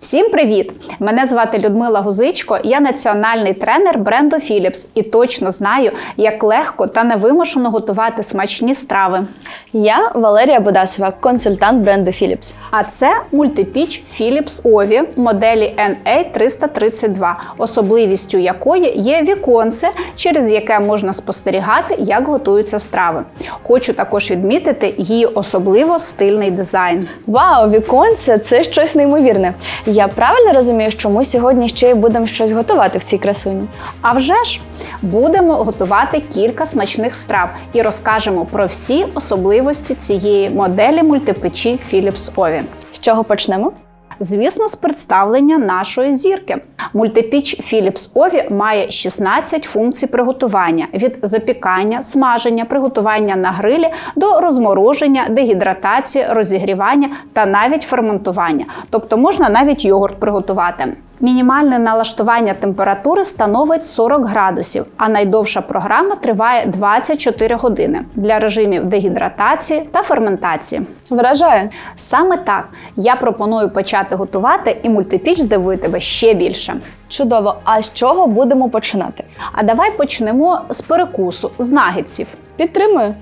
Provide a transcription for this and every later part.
Всім привіт! Мене звати Людмила Гузичко. Я національний тренер бренду Philips і точно знаю, як легко та невимушено готувати смачні страви. Я Валерія Будасова, консультант бренду Philips. А це мультипіч Philips Ovi моделі NA332, особливістю якої є віконце, через яке можна спостерігати, як готуються страви. Хочу також відмітити її особливо стильний дизайн. Вау, віконце це щось неймовірне. Я правильно розумію, що ми сьогодні ще й будемо щось готувати в цій красуні. А вже ж будемо готувати кілька смачних страв і розкажемо про всі особливості цієї моделі мультипечі Philips Ovi. З чого почнемо? Звісно, з представлення нашої зірки. Мультипіч Philips Ovi має 16 функцій приготування від запікання, смаження, приготування на грилі до розмороження, дегідратації, розігрівання та навіть ферментування. Тобто можна навіть йогурт приготувати. Мінімальне налаштування температури становить 40 градусів, а найдовша програма триває 24 години для режимів дегідратації та ферментації. Вражає. Саме так я пропоную почати готувати, і мультипіч здивує тебе ще більше. Чудово. А з чого будемо починати? А давай почнемо з перекусу, з нагетсів. Підтримую.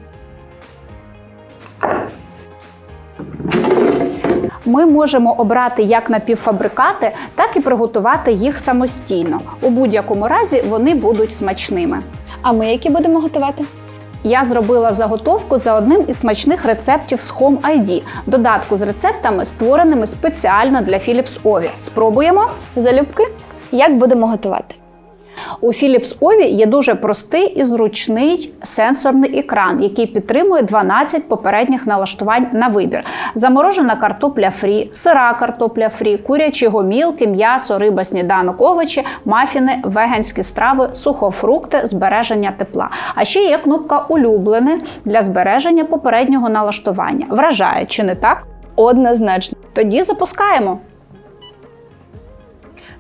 Ми можемо обрати як напівфабрикати, так і приготувати їх самостійно. У будь-якому разі вони будуть смачними. А ми які будемо готувати? Я зробила заготовку за одним із смачних рецептів з Home ID, додатку з рецептами, створеними спеціально для Philips Ovi. Спробуємо. Залюбки? Як будемо готувати? У Philips Ovi є дуже простий і зручний сенсорний екран, який підтримує 12 попередніх налаштувань на вибір: заморожена картопля фрі, сира картопля фрі, курячі гомілки, м'ясо, риба, сніданок, овочі, мафіни, веганські страви, сухофрукти, збереження тепла. А ще є кнопка Улюблене для збереження попереднього налаштування. Вражає, чи не так? Однозначно. Тоді запускаємо.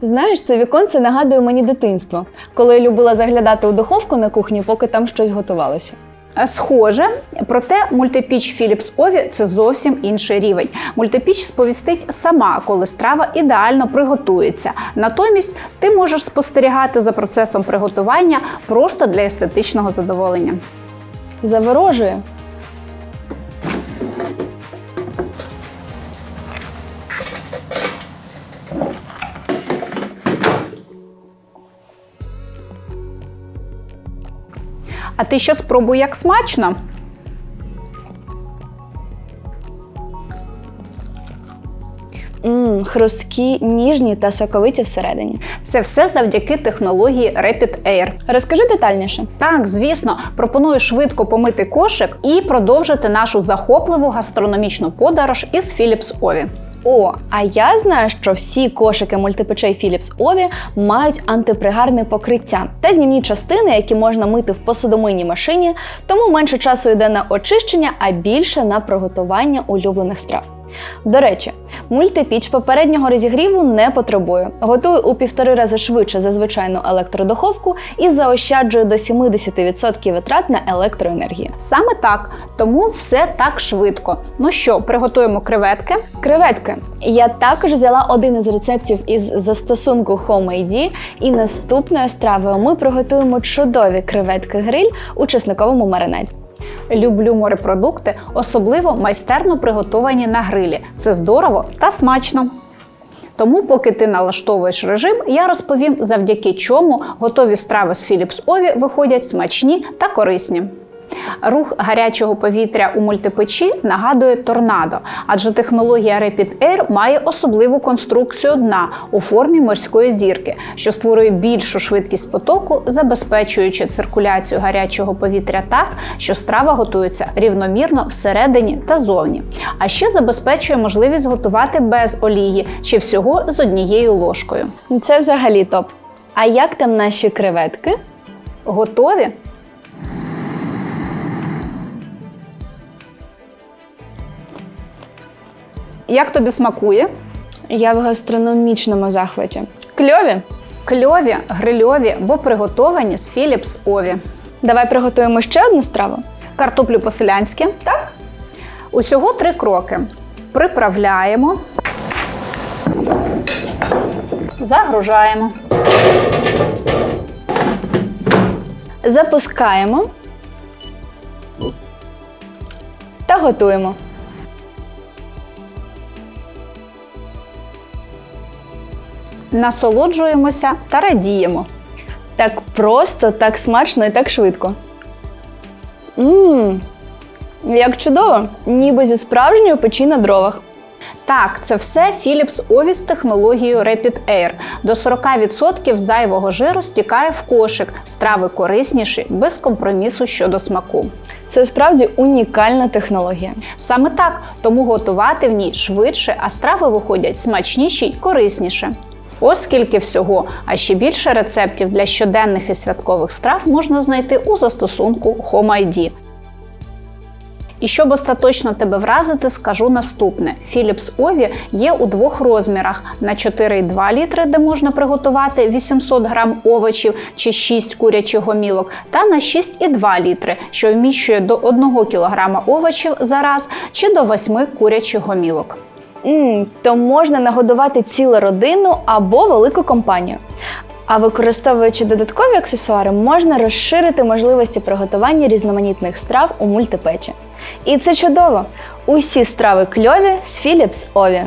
Знаєш, це віконце нагадує мені дитинство, коли я любила заглядати у духовку на кухні, поки там щось готувалося. Схоже, проте мультипіч Philips Ovi – це зовсім інший рівень. Мультипіч сповістить сама, коли страва ідеально приготується. Натомість ти можеш спостерігати за процесом приготування просто для естетичного задоволення. Заворожує. А ти що спробуй, як смачно? Мм, хрусткі, ніжні та соковиті всередині. Це все завдяки технології Rapid Air. Розкажи детальніше. Так, звісно, пропоную швидко помити кошик і продовжити нашу захопливу гастрономічну подорож із Philips Ovi. О, а я знаю, що всі кошики мультипечей Philips Ovi мають антипригарне покриття та знімні частини, які можна мити в посудомийній машині, тому менше часу йде на очищення, а більше на приготування улюблених страв. До речі, мультипіч попереднього розігріву не потребує. Готує у півтори рази швидше за звичайну електродуховку і заощаджує до 70% витрат на електроенергію. Саме так, тому все так швидко. Ну що, приготуємо креветки? Креветки. Я також взяла один із рецептів із застосунку HomeID, і наступною стравою ми приготуємо чудові креветки гриль у чесниковому маринаді. Люблю морепродукти, особливо майстерно приготовані на грилі. Це здорово та смачно. Тому, поки ти налаштовуєш режим, я розповім, завдяки чому готові страви з Philips Ові виходять смачні та корисні. Рух гарячого повітря у мультипечі нагадує торнадо, адже технологія Rapid Air має особливу конструкцію дна у формі морської зірки, що створює більшу швидкість потоку, забезпечуючи циркуляцію гарячого повітря так, що страва готується рівномірно всередині та зовні. А ще забезпечує можливість готувати без олії чи всього з однією ложкою. Це взагалі топ. А як там наші креветки? Готові? Як тобі смакує? Я в гастрономічному захваті. Кльові? Кльові, грильові, бо приготовані з Philips Ovi. Давай приготуємо ще одну страву. Картоплю по-селянськи. Так. Усього три кроки. Приправляємо. Загружаємо. Запускаємо та готуємо. Насолоджуємося та радіємо. Так просто, так смачно і так швидко. Мм, як чудово, ніби зі справжньої печі на дровах. Так, це все Philips Ovi з технологією Rapid Air. До 40% зайвого жиру стікає в кошик. Страви корисніші, без компромісу щодо смаку. Це справді унікальна технологія. Саме так, тому готувати в ній швидше, а страви виходять смачніші й корисніше. Ось скільки всього, а ще більше рецептів для щоденних і святкових страв можна знайти у застосунку Home ID. І щоб остаточно тебе вразити, скажу наступне: Philips Ovi є у двох розмірах: на 4,2 літри, де можна приготувати 800 грам овочів чи 6 курячих гомілок, та на 6,2 літри, що вміщує до 1 кг овочів за раз чи до 8 курячих гомілок. Мм, то можна нагодувати цілу родину або велику компанію. А використовуючи додаткові аксесуари, можна розширити можливості приготування різноманітних страв у мультипечі. І це чудово! Усі страви кльові з Philips Ovi.